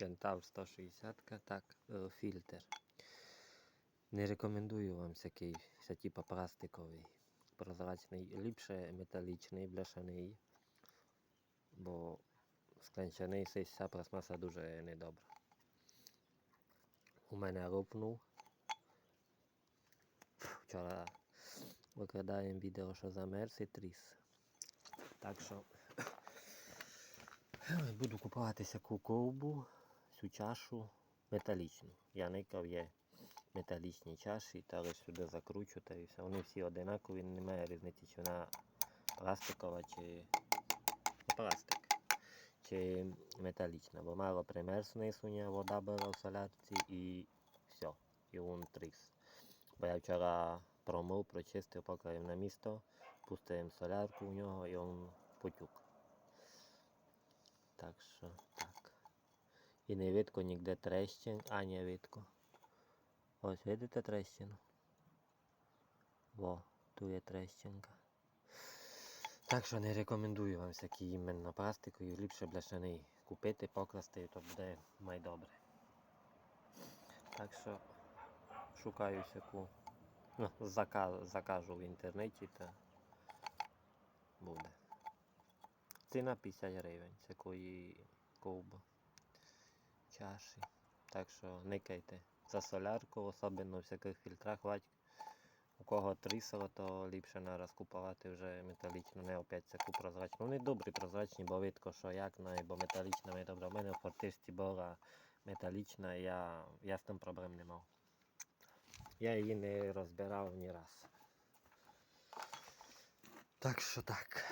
Кентавр 160, так, е, фільтр. Не рекомендую вам всякий, вся типа пластиковий, прозрачний, ліпше металічний, бляшаний, бо скленчаний цей вся пластмаса дуже недобра. У мене рупнув. Вчора викладаємо відео, що замерз і тріс. Так що буду купувати всяку ковбу, цю чашу металічну. Яникав є металічні чаші, та лише сюди закручу, та і все. Вони всі одинакові, немає різниці, чи вона пластикова, чи пластик, чи металічна. Бо мало примерзне суня, вода була в солярці і все, і він тріс. Бо я вчора промив, прочистив, поклав на місто, пустив солярку в нього і він потюк. Так що так. І не видко ніде трещин, а не видко. Ось видите трещину? Во, тут є трещинка. Так що не рекомендую вам всякі іменно пластикові, ліпше бляшаний купити, покласти, то буде майдобре. Так що шукаю всяку. Ну, зака- закажу в інтернеті та буде. Ціна 50 гривень такої ковби чаші. Так що никайте за солярку, особливо в всяких фільтрах. Вадь. У кого трісало, то ліпше нараз купувати вже металічну, не опять таку прозрачну. Вони добрі прозрачні, бо видко, що як, ну, бо металічна не добра. У мене в фортисті була металічна, я, я з тим проблем не мав. Я її не розбирав ні раз. Так що так.